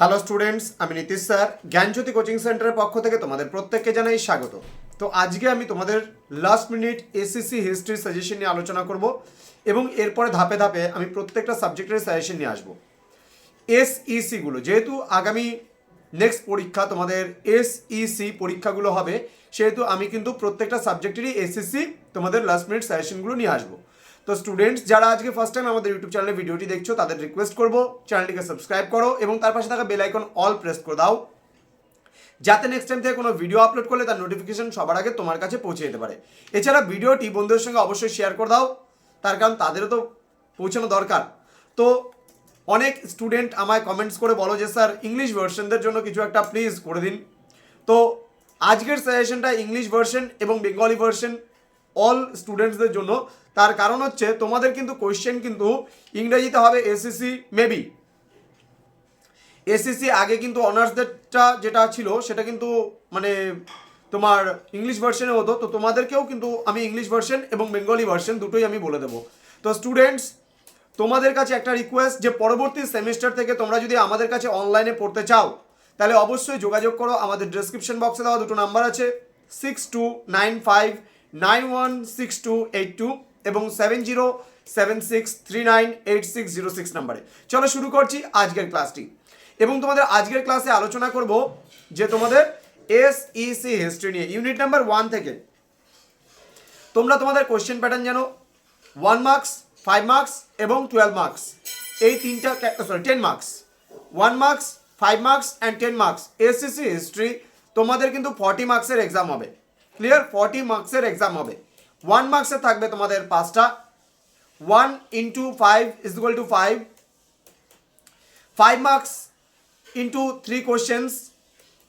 Hello students আমি Nitish sir. জ্ঞানজ্যোতি coaching সেন্টারের পক্ষ থেকে তোমাদের প্রত্যেককে জানাই স্বাগত। তো আজকে আমি তোমাদের last minute SEC history suggestion নিয়ে আলোচনা করব এবং এরপরে ধাপে ধাপে আমি প্রত্যেকটা সাবজেক্টের সাজেশন নিয়ে আসব। এসইসিগুলো যেহেতু আগামী নেক্সট পরীক্ষা তোমাদের এসইসি পরীক্ষাগুলো হবে, সেহেতু আমি কিন্তু প্রত্যেকটা সাবজেক্টেরই এসএসসি তোমাদের লাস্ট মিনিট সাজেশনগুলো নিয়ে আসব। তো স্টুডেন্টস যারা আজকে ফার্স্ট টাইম আমাদের ইউটিউব চ্যানেলে ভিডিওটি দেখছ, তাদের রিকোয়েস্ট করব চ্যানেলটিকে সাবস্ক্রাইব করো এবং তার পাশে থাকা বেল আইকন অল প্রেস করে দাও। যাতে নেক্সট টাইম থেকে কোনো ভিডিও আপলোড করলে তার নোটিফিকেশন সবার আগে তোমার কাছে পৌঁছে যেতে পারে। এছাড়া ভিডিওটি বন্ধুদের সঙ্গে অবশ্যই শেয়ার করে দাও, তার কারণ তাদেরও তো পৌঁছানো দরকার। তো অনেক স্টুডেন্ট আমায় কমেন্টস করে বলো যে স্যার ইংলিশ ভার্সনদের জন্য কিছু একটা প্লিজ করে দিন। তো আজকের সাজেশনটা ইংলিশ ভার্সন এবং বেঙ্গলি ভার্সন অল স্টুডেন্টসদের জন্য। তার কারণ হচ্ছে তোমাদের কিন্তু কোয়েশ্চেন কিন্তু ইংরেজিতে হবে এসএসসি মেবি এসএসসি আগে কিন্তু অনার্সদেরটা যেটা ছিল, সেটা কিন্তু মানে তোমার ইংলিশ ভার্সনে হতো, তো তোমাদেরকেও কিন্তু আমি ইংলিশ ভার্সন এবং বেঙ্গলি ভার্সন দুটোই আমি বলে দেবো। তো স্টুডেন্টস তোমাদের কাছে একটা রিকোয়েস্ট যে পরবর্তী সেমিস্টার থেকে তোমরা যদি আমাদের কাছে অনলাইনে পড়তে চাও, তাহলে অবশ্যই যোগাযোগ করো। আমাদের ডেসক্রিপশন বক্সে দেওয়া দুটো নাম্বার আছে six two nine five nine one six two eight two এবং seven zero seven six three nine eight six zero six নাম্বারে। চলো শুরু করছি আজকের ক্লাসটি। এবং তোমাদের আজকের ক্লাসে আলোচনা করব যে তোমাদের এস ইসি হিস্ট্রি নিয়ে। ইউনিট নাম্বার ওয়ান থেকে। তোমরা তোমাদের কোশ্চেন প্যাটার্ন জানো। ওয়ান মার্কস ফাইভ মার্কস এবং টুয়েলভ মার্কস এই তিনটা sorry ten marks one marks five marks and ten marks SSC history তোমাদের কিন্তু ফর্টি মার্কসের এক্সাম হবে। ক্লিয়ার ফর্টি মার্কসের এক্সাম হবে। ওয়ান মার্কসের থাকবে তোমাদের পাঁচটা। One into five is equal to five five marks into three questions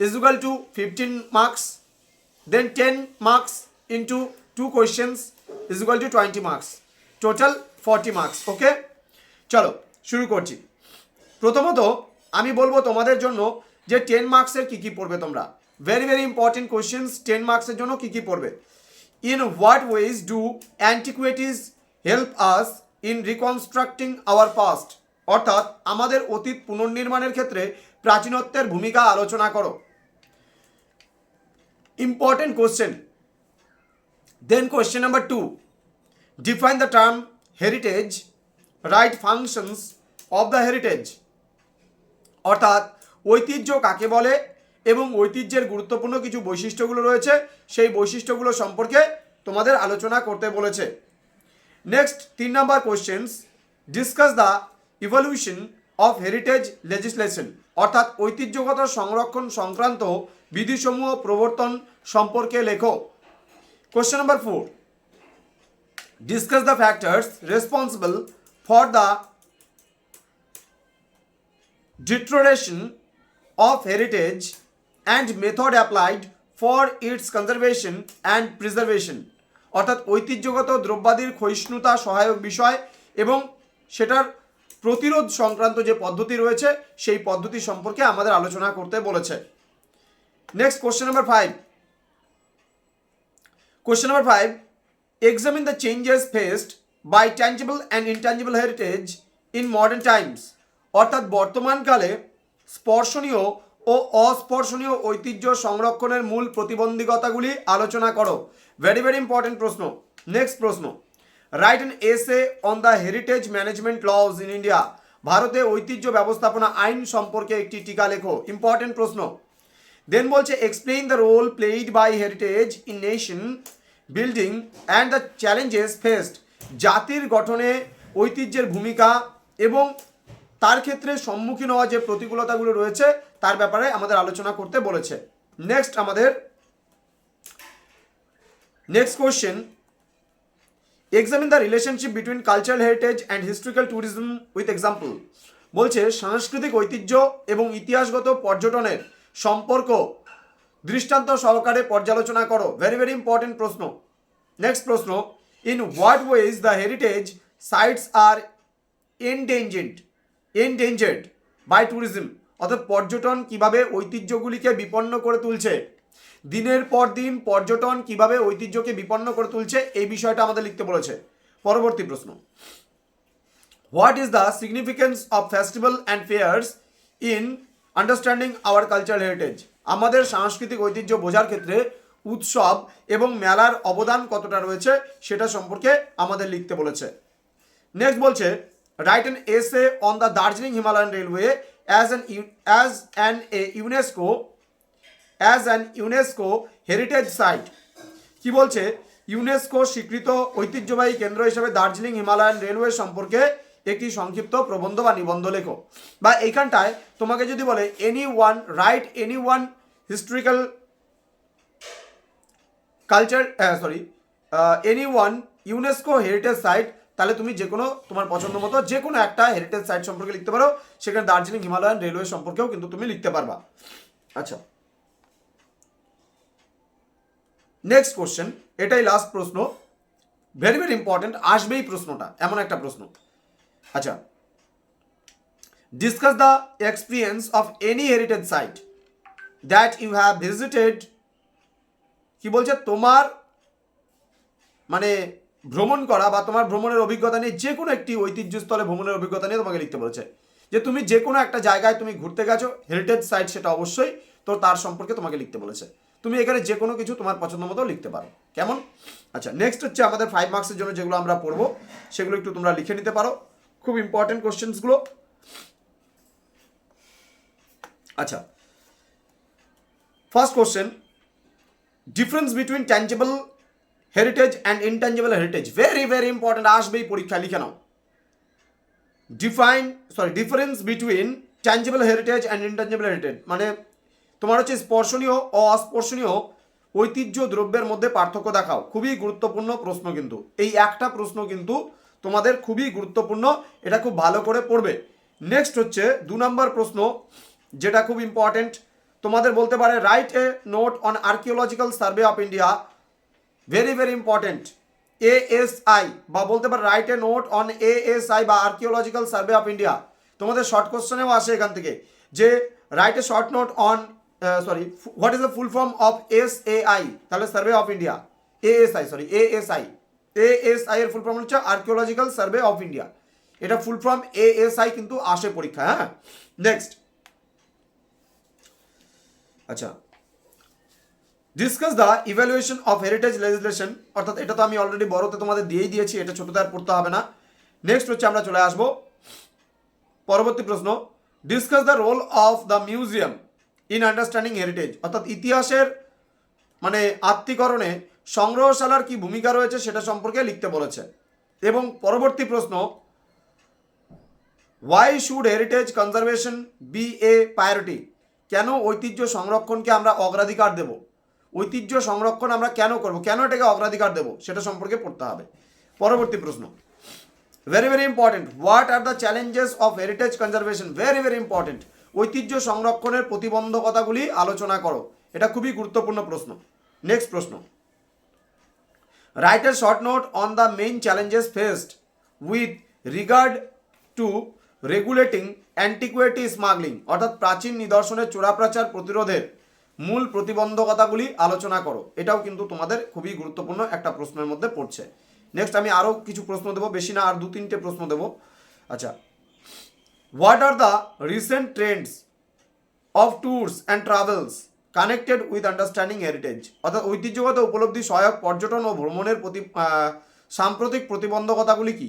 is equal to 15 marks. Then 10 marks into two questions is equal to 20 marks. Total 40 marks okay চলো, শুরু করছি। প্রথমত, আমি বলব তোমাদের জন্য যে টেন মার্কসের কী কী পড়বে তোমরা। Very very important questions ten marks জন্য কী কী পড়বে। In what ways do antiquities help us in reconstructing our past অর্থাৎ আমাদের অতীত পুনর্নির্মাণের ক্ষেত্রে প্রাচীনত্বের ভূমিকা আলোচনা করো। Important question then question number two define the term heritage right functions of the heritage অর্থাৎ ঐতিহ্য কাকে বলে? এবং ঐতিহ্যের গুরুত্বপূর্ণ কিছু বৈশিষ্ট্যগুলো রয়েছে, সেই বৈশিষ্ট্যগুলো সম্পর্কে তোমাদের আলোচনা করতে বলেছে। নেক্সট তিন number questions discuss the evolution of heritage legislation অর্থাৎ ঐতিহ্যগত সংরক্ষণ সংক্রান্ত বিধিসমূহ প্রবর্তন সম্পর্কে লেখো। Question number four discuss the factors responsible for the deterioration of heritage and method applied for its conservation and preservation. অর্থাৎ ঐতিহ্যগত দ্রব্যাদির ক্ষয়িষ্ণুতা সহায়ক বিষয় এবং সেটার প্রতিরোধ সংক্রান্ত যে পদ্ধতি রয়েছে, সেই পদ্ধতি সম্পর্কে আমাদের আলোচনা করতে বলেছে। Next question number five question number five examine the changes faced by tangible and intangible heritage in modern times অর্থাৎ বর্তমানকালে স্পর্শনীয় ও অস্পর্শনীয় ঐতিহ্য সংরক্ষণের মূল প্রতিবন্ধকতাগুলি আলোচনা করো। ভেরি ভেরি ইম্পর্টেন্ট প্রশ্ন। নেক্সট প্রশ্ন। Write an essay on the heritage management laws in India ভারতে ঐতিহ্য ব্যবস্থাপনা আইন সম্পর্কে একটি টিকা লেখো। ইম্পর্টেন্ট প্রশ্ন। দেন বলছে explain the role played by heritage in nation building and the challenges faced জাতির গঠনে ঐতিহ্যের ভূমিকা এবং তার ক্ষেত্রে সম্মুখীন হওয়া যে প্রতিকূলতাগুলো রয়েছে তার ব্যাপারে আমাদের আলোচনা করতে বলেছে। নেক্সট আমাদের next question examine the relationship between cultural heritage and historical tourism with example বলছে, সাংস্কৃতিক ঐতিহ্য এবং ইতিহাসগত পর্যটনের সম্পর্ক দৃষ্টান্ত সহকারে পর্যালোচনা করো। ভেরি ভেরি ইম্পর্টেন্ট প্রশ্ন। নেক্সট প্রশ্ন in what ways the heritage sites are endangered endangered by tourism অর্থাৎ পর্যটন কীভাবে ঐতিহ্যগুলিকে বিপন্ন করে তুলছে? দিনের পর দিন পর্যটন কীভাবে ঐতিহ্যকে বিপন্ন করে তুলছে, এই বিষয়টা আমাদের লিখতে বলেছে। পরবর্তী প্রশ্ন। What is the significance of festival and fairs in understanding our culture heritage আমাদের সাংস্কৃতিক ঐতিহ্য বোঝার ক্ষেত্রে উৎসব এবং মেলার অবদান কতটা রয়েছে সেটা সম্পর্কে আমাদের লিখতে বলেছে। নেক্সট বলছে write an essay on the Darjeeling Himalayan railway as an as an UNESCO as an UNESCO heritage site কি বলছে? ইউনেস্কো স্বীকৃত ঐতিহ্যবাহী কেন্দ্র হিসেবে দার্জিলিং হিমালয়ান রেলওয়ে সম্পর্কে একটি সংক্ষিপ্ত প্রবন্ধ বা নিবন্ধ লেখো। বা এইখানটায় তোমাকে যদি বলে any one write any one historical culture sorry any one UNESCO heritage site তাহলে তুমি যে কোনো তোমার পছন্দ মতো যে কোনো একটা হেরিটেজ সাইট সম্পর্কে লিখতে পারো। সেখানে দার্জিলিং, হিমালয়ান রেলওয়ে সম্পর্কেও কিন্তু তুমি লিখতে পারবা। আচ্ছা। নেক্সট কোশ্চেন এটাই লাস্ট প্রশ্ন। ভেরি ভেরি ইম্পর্টেন্ট আসবেই প্রশ্নটা, এমন একটা প্রশ্ন। আচ্ছা। Discuss the experience of any heritage site that you have visited কি বলছে? তোমার মানে ভ্রমণ করা বা তোমার ভ্রমণের অভিজ্ঞতা নিয়ে যে কোনো একটি ঐতিহ্যস্থলে ভ্রমণের অভিজ্ঞতা নিয়ে তোমাকে লিখতে বলেছে। যে তুমি যে কোনো একটা জায়গায় তুমি ঘুরতে গেছো হেরিটেজ সাইট সেটা অবশ্যই তো তার সম্পর্কে তোমাকে লিখতে বলেছে। তুমি এখানে যে কোনো কিছু তোমার পছন্দ মতো লিখতে পারো। কেমন? আচ্ছা নেক্সট হচ্ছে আমাদের ফাইভ মার্কসের জন্য যেগুলো আমরা পড়ব, সেগুলো একটু তোমরা লিখে নিতে পারো। খুব ইম্পর্টেন্ট কোশ্চেন্সগুলো আচ্ছা first question difference between tangible heritage and intangible heritage very very important আসবেই পরীক্ষা লিখে নাও define sorry difference between tangible heritage and intangible heritage মানে তোমার হচ্ছে স্পর্শনীয় ও অস্পর্শনীয় ঐতিহ্য দ্রব্যের মধ্যে পার্থক্য দেখাও। খুবই গুরুত্বপূর্ণ প্রশ্ন কিন্তু। এই একটা প্রশ্ন কিন্তু তোমাদের খুবই গুরুত্বপূর্ণ, এটা খুব ভালো করে পড়বে। নেক্সট হচ্ছে দু নম্বর প্রশ্ন, যেটা খুব ইম্পর্টেন্ট তোমাদের বলতে পারে write a note on archaeological survey of India very very important ASI বা বলতে পারে write a note on ASI বা আর্কিওলজিক্যাল সার্ভে অফ ইন্ডিয়া তোমাদের শর্ট কোশ্চেনেও আসে এখান থেকে, যে write a short note on sorry what is the full form of S A I তাহলে survey of India ASI sorry ASI ASI এর full form হচ্ছে আর্কিওলজিক্যাল সার্ভে অফ ইন্ডিয়া এটা ফুল ফর্ম এএসআই কিন্তু আসে পরীক্ষা হ্যাঁ? Next আচ্ছা discuss the evaluation of heritage legislation অর্থাৎ এটা তো আমি অলরেডি বড়তে তোমাদের দিয়েই দিয়েছি, এটা ছোটতে আর পড়তে হবে না। নেক্সট হচ্ছে আমরা চলে আসব। পরবর্তী প্রশ্ন discuss the role of the museum in understanding heritage অর্থাৎ ইতিহাসের মানে আত্মীকরণে সংগ্রহশালার কি ভূমিকা রয়েছে সেটা সম্পর্কে লিখতে বলেছে। এবং পরবর্তী প্রশ্ন why should heritage conservation be a priority কেন ঐতিহ্য সংরক্ষণকে আমরা অগ্রাধিকার দেব? ঐতিহ্য সংরক্ষণ আমরা কেন করব? কেন এটাকে অগ্রাধিকার দেব? সেটা সম্পর্কে পড়তে হবে। পরবর্তী প্রশ্ন। Very very important what are the challenges of heritage conservation very very important ঐতিহ্য সংরক্ষণের প্রতিবন্ধকতাগুলি আলোচনা করো। এটা খুবই গুরুত্বপূর্ণ প্রশ্ন। নেক্সট প্রশ্ন। Write a short note on the main challenges faced with regard to regulating antiquity smuggling অর্থাৎ প্রাচীন নিদর্শনের চোরাপ্রাচার প্রতিরোধের। মূল প্রতিবন্ধকতাগুলি আলোচনা করো। এটাও কিন্তু তোমাদের খুবই গুরুত্বপূর্ণ একটা প্রশ্নের মধ্যে পড়ছে। নেক্সট আমি আরও কিছু প্রশ্ন দেবো, বেশি না, আর দু তিনটে প্রশ্ন দেবো। আচ্ছা what are the recent trends of tours and travels connected with understanding heritage অর্থাৎ ঐতিহ্যগত উপলব্ধি, সহায়ক, পর্যটন ও ভ্রমণের প্রতি সাম্প্রতিক প্রতিবন্ধকতাগুলি কি?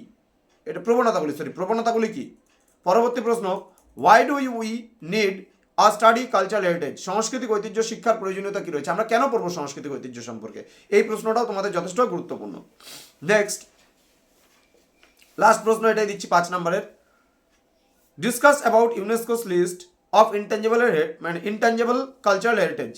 এটা প্রবণতাগুলি সরি প্রবণতাগুলি কি? পরবর্তী প্রশ্ন why do we need a study cultural heritage সাংস্কৃতিক ঐতিহ্য, শিক্ষার প্রয়োজনীয়তা কি রয়েছে? আমরা কেন পড়ব সাংস্কৃতিক ঐতিহ্য সম্পর্কে? এই প্রশ্নটাও তোমাদের যথেষ্ট গুরুত্বপূর্ণ। নেক্সট লাস্ট প্রশ্ন এটাই দিচ্ছি পাঁচ নম্বরের। Discuss about UNESCO's list of intangible মানে ইনটেঞ্জেবল কালচারাল হেরিটেজ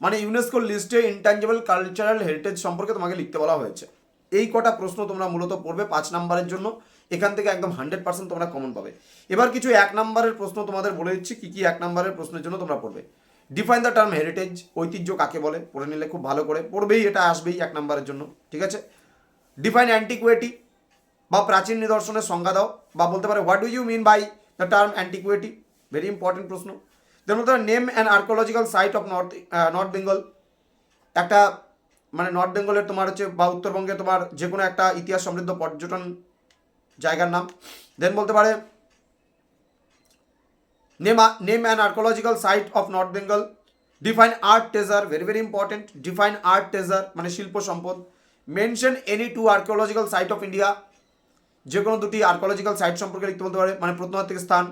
মানে ইউনেস্কোর লিস্টে ইনটেঞ্জেবল কালচারাল হেরিটেজ সম্পর্কে তোমাকে লিখতে বলা হয়েছে। এই কটা প্রশ্ন তোমরা মূলত পড়বে পাঁচ নাম্বারের জন্য। এখান থেকে একদম হান্ড্রেড পার্সেন্ট তোমরা কমন পাবে। এবার কিছু এক নাম্বারের প্রশ্ন তোমাদের বলে দিচ্ছি, কী কী এক নাম্বারের প্রশ্নের জন্য তোমরা পড়বে। ডিফাইন দ্য টার্ম হেরিটেজ ঐতিহ্য কাকে বলে? পড়ে নিলে খুব ভালো করে। পড়বেই, এটা আসবেই এক নাম্বারের জন্য, ঠিক আছে? ডিফাইন অ্যান্টিকুয়েটি বা প্রাচীন নিদর্শনের সংজ্ঞা দাও, বা বলতে পারে what do you mean by the term antiquity very important প্রশ্ন। তার মধ্যে name and archaeological site of north north Bengal একটা মানে নর্থ বেঙ্গলের তোমার হচ্ছে, বা উত্তরবঙ্গে তোমার যে কোনো একটা ইতিহাস সমৃদ্ধ পর্যটন জায়গার নাম। দেন বলতে পারে name name an archaeological site of north Bengal define art treasure very very important define art treasure মানে শিল্প সম্পদ। Mention any two archaeological site of India যে কোনো দুটি আর্কোলজিক্যাল সাইট সম্পর্কে লিখতে বলতে পারে মানে প্রত্নতাত্ত্বিক স্থান।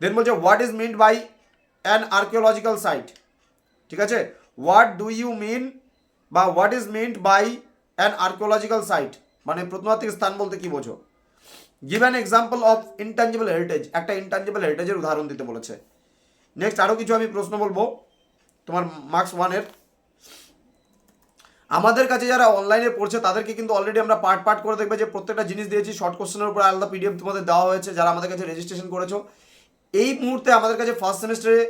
দেন বলছে what is meant by an archaeological site ঠিক আছে? হোয়াট ডু ইউ মিন বা what is meant by an archaeological site মানে প্রত্নতাত্ত্বিক স্থান বলতে কি বোঝো? Give an example of intangible heritage একটা ইনট্যাঞ্জিবল হেরিটেজের উদাহরণ দিতে বলেছে। নেক্সট আরও কিছু আমি প্রশ্ন বলব। তোমার মার্কস ওয়ানের আমাদের কাছে যারা অনলাইনে পড়ছে, তাদেরকে কিন্তু অলরেডি আমরা পার্ট পার্ট করে দেখবে যে প্রত্যেকটা জিনিস দিয়েছি শর্ট কোশ্চেনের উপর আলাদা পিডিএফ তোমাদের দেওয়া হয়েছে, যারা আমাদের কাছে রেজিস্ট্রেশন করেছ। এই মুহূর্তে আমাদের কাছে ফার্স্ট সেমিস্টারে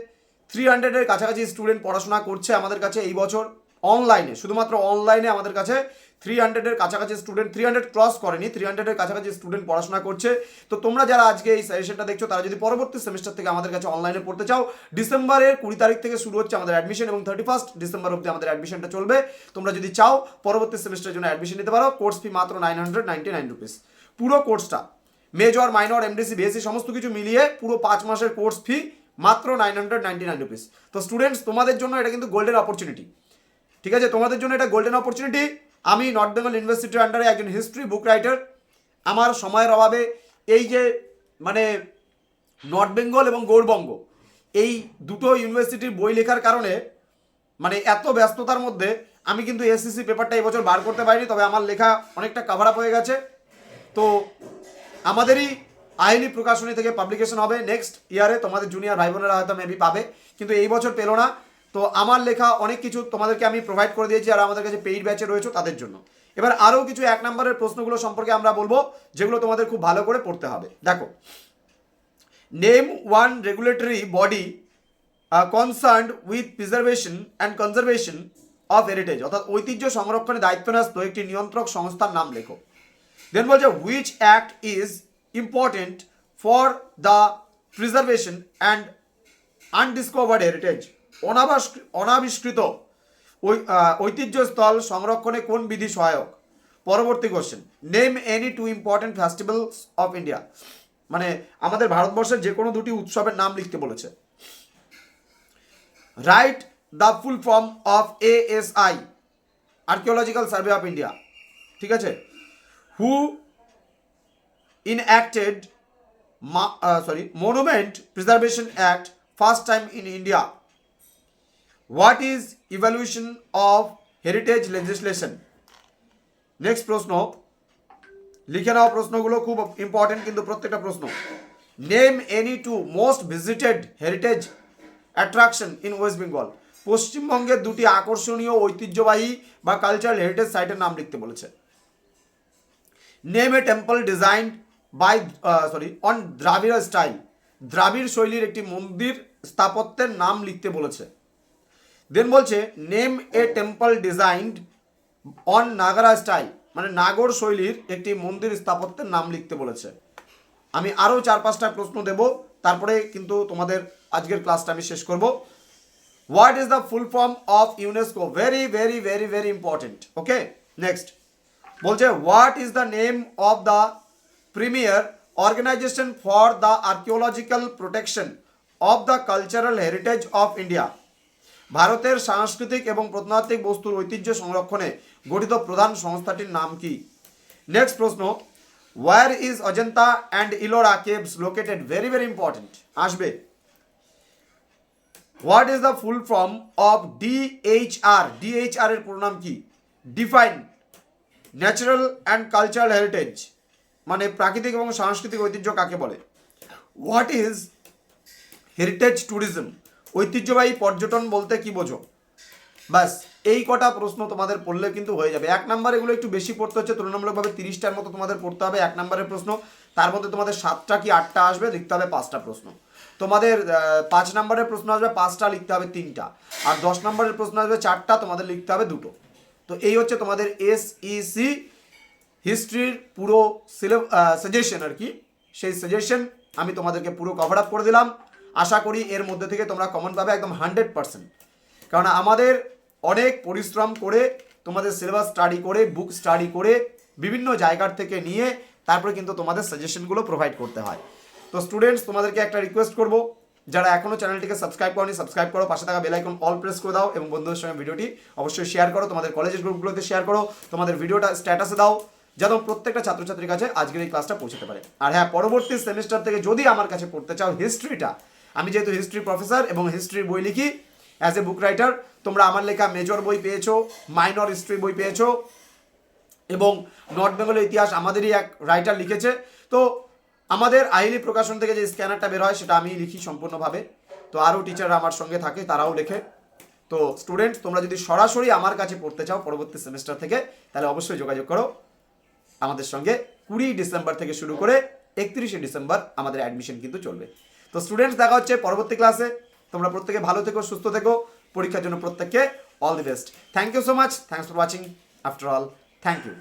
থ্রি হান্ড্রেডের কাছাকাছি স্টুডেন্ট পড়াশোনা করছে আমাদের কাছে এই বছর। অনলাইনে শুধুমাত্র অনলাইনে আমাদের কাছে থ্রি হান্ড্রেডের কাছাকাছি স্টুডেন্ট থ্রি হান্ড্রেড ক্রস করেনি থ্রি হান্ড্রেডের কাছাকাছি স্টুডেন্ট পড়াশোনা করছে। তো তোমরা যারা আজকে এই সেশনটা দেখছ, তারা যদি পরবর্তী সেমিস্টার থেকে আমাদের কাছে অনলাইনে পড়তে চাও ডিসেম্বরের কুড়ি তারিখ থেকে শুরু হচ্ছে আমাদের অ্যাডমিশন এবং থার্টি ফার্স্ট ডিসেম্বর অব্দি আমাদের অ্যাডমিশনটা চলবে। তোমরা যদি চাও, পরবর্তী সেমিস্টারের জন্য অ্যাডমিশন নিতে পারো। কোর্স ফি মাত্র nine hundred ninety nine rupees পুরো কোর্সটা মেজর মাইনর এমডিসি বিএসসি সমস্ত কিছু মিলিয়ে পুরো পাঁচ মাসের কোর্স ফি মাত্র nine hundred ninety nine rupees তো স্টুডেন্টস তোমাদের জন্য এটা কিন্তু গোল্ডেন অপরচুনিটি ঠিক আছে, তোমাদের জন্য এটা গোল্ডেন অপরচুনিটি আমি নর্থ বেঙ্গল ইউনিভার্সিটির আন্ডারে একজন হিস্ট্রি বুক রাইটার আমার সময়ের অভাবে এই যে মানে নর্থ বেঙ্গল এবং গৌরবঙ্গ, এই দুটো ইউনিভার্সিটির বই লেখার কারণে মানে এত ব্যস্ততার মধ্যে আমি কিন্তু এসএসসি পেপারটা এই বছর বার করতে পারিনি, তবে আমার লেখা অনেকটা কাভার আপ হয়ে গেছে। তো, আমাদেরই আইনি প্রকাশনী থেকে পাবলিকেশন হবে। নেক্সট ইয়ারে তোমাদের জুনিয়র ভাই বোনেরা হয়তো মেবি পাবে, কিন্তু এই বছর পেল না। তো আমার লেখা অনেক কিছু তোমাদেরকে আমি প্রোভাইড করে দিয়েছি আর আমাদের কাছে পেইড ব্যাচে রয়েছে তাদের জন্য। এবার আরও কিছু এক নম্বরের প্রশ্নগুলো সম্পর্কে আমরা বলব, যেগুলো তোমাদের খুব ভালো করে পড়তে হবে। দেখো name one regulatory body concern with preservation and conservation of heritage অর্থাৎ ঐতিহ্য সংরক্ষণে দায়িত্বন্যস্ত একটি নিয়ন্ত্রক সংস্থার নাম লেখো। দেন বলছে which act is important for the preservation and undiscovered heritage অনাবাস- অনাবিষ্কৃত ঐ- আহ, ঐতিহ্যস্থল সংরক্ষণে কোন বিধি সহায়ক? পরবর্তী question name any two important festivals of India মানে আমাদের ভারতবর্ষের যে কোনো দুটি উৎসবের নাম লিখতে বলেছে। Write the full form of A S I archaeological survey of India ঠিক আছে? Who enacted sorry monument preservation act first time in time what is evaluation of heritage legislation? Next প্রশ্ন। লিখে নাও প্রশ্নগুলো, খুব ইম্পর্টেন্ট কিন্তু প্রত্যেকটা প্রশ্ন। Name any two most visited heritage attraction in West Bengal পশ্চিমবঙ্গের দুটি আকর্ষণীয় ঐতিহ্যবাহী বা কালচারাল হেরিটেজ সাইটের নাম লিখতে বলেছে। Name a temple design by sorry on Dravida style দ্রাবিড় শৈলীর একটি মন্দির স্থাপত্যের নাম লিখতে বলেছে। দেন বলছে name a temple designed on Nagara style মানে নাগর শৈলীর একটি মন্দির স্থাপত্যের নাম লিখতে বলেছে। আমি আরও চার পাঁচটা প্রশ্ন দেব, তারপরে কিন্তু তোমাদের আজকের ক্লাসটা আমি শেষ করব। What is the full form of UNESCO very very very very important okay next বলছে what is the name of the premier organization for the archaeological protection of the cultural heritage of India ভারতের সাংস্কৃতিক এবং প্রত্নতাত্ত্বিক বস্তুর ঐতিহ্য সংরক্ষণে গঠিত প্রধান সংস্থাটির নাম কি? নেক্সট প্রশ্ন where is Ajanta and Ellora caves located very very important আসবে। What is the full form of DHR DHR এর পুরো নাম কি? Define natural and cultural heritage মানে প্রাকৃতিক এবং সাংস্কৃতিক ঐতিহ্য কাকে বলে? হোয়াট ইজ হেরিটেজ ট্যুরিজম ঐতিহ্যবাহী পর্যটন বলতে কি বোঝো? ব্যাস, এই কটা প্রশ্ন তোমাদের পড়লে কিন্তু হয়ে যাবে। এক নাম্বার এগুলো একটু বেশি পড়তে হচ্ছে, তুলনামূলকভাবে তিরিশটার মতো তোমাদের পড়তে হবে এক নম্বরের প্রশ্ন। তার মধ্যে তোমাদের সাতটা কি আটটা আসবে লিখতে হবে পাঁচটা প্রশ্ন। তোমাদের পাঁচ নম্বরের প্রশ্ন আসবে, পাঁচটা লিখতে হবে তিনটা। আর দশ নম্বরের প্রশ্ন আসবে চারটা, তোমাদের লিখতে হবে দুটো। তো এই হচ্ছে তোমাদের এস সি হিস্ট্রির পুরো সাজেশন আর কি। সেই সাজেশন আমি তোমাদেরকে পুরো কভার আপ করে দিলাম। আশা করি এর মধ্যে থেকে তোমরা কমন পাবে একদম হান্ড্রেড পার্সেন্ট কারণ আমাদের অনেক পরিশ্রম করে, তোমাদের সিলেবাস স্টাডি করে বুক স্টাডি করে, বিভিন্ন জায়গার থেকে নিয়ে তারপরে কিন্তু তোমাদের সাজেশনগুলো প্রোভাইড করতে হয়। তো স্টুডেন্টস তোমাদেরকে একটা রিকোয়েস্ট করব, যারা এখনও চ্যানেলটিকে সাবস্ক্রাইব করনি সাবস্ক্রাইব করো, পাশে থাকা বেল আইকন অল প্রেস করে দাও এবং বন্ধুদের সঙ্গে ভিডিওটি অবশ্যই শেয়ার করো, তোমাদের কলেজের গ্রুপগুলোতে শেয়ার করো, তোমাদের ভিডিওটা স্ট্যাটাসে দাও, যেন প্রত্যেকটা ছাত্রছাত্রীর কাছে আজকের এই ক্লাসটা পৌঁছতে পারে। আর হ্যাঁ পরবর্তী সেমিস্টার থেকে যদি আমার কাছে পড়তে চাও হিস্ট্রিটা আমি যেহেতু হিস্ট্রি প্রফেসর এবং হিস্ট্রির বই লিখি অ্যাজ এ বুক রাইটার তোমরা আমার লেখা মেজর বই পেয়েছ মাইনর হিস্ট্রি বই পেয়েছ, এবং নর্থ বেঙ্গলের ইতিহাস আমাদেরই এক রাইটার লিখেছে। তো আমাদের আইলি প্রকাশন থেকে যে স্ক্যানারটা বের হয়, সেটা আমি লিখি সম্পূর্ণভাবে। তো আরও টিচাররা আমার সঙ্গে থাকে, তারাও লেখে। তো স্টুডেন্ট তোমরা যদি সরাসরি আমার কাছে পড়তে চাও পরবর্তী সেমিস্টার থেকে, তাহলে অবশ্যই যোগাযোগ করো। আমাদের সঙ্গে কুড়ি ডিসেম্বর থেকে শুরু করে একত্রিশে ডিসেম্বর আমাদের অ্যাডমিশন কিন্তু চলবে। তো স্টুডেন্টস দেখা হচ্ছে পরবর্তী ক্লাসে তোমরা প্রত্যেকে ভালো থেকো, সুস্থ থেকো। পরীক্ষার জন্য প্রত্যেককে all the best thank you so much thanks for watching after all thank you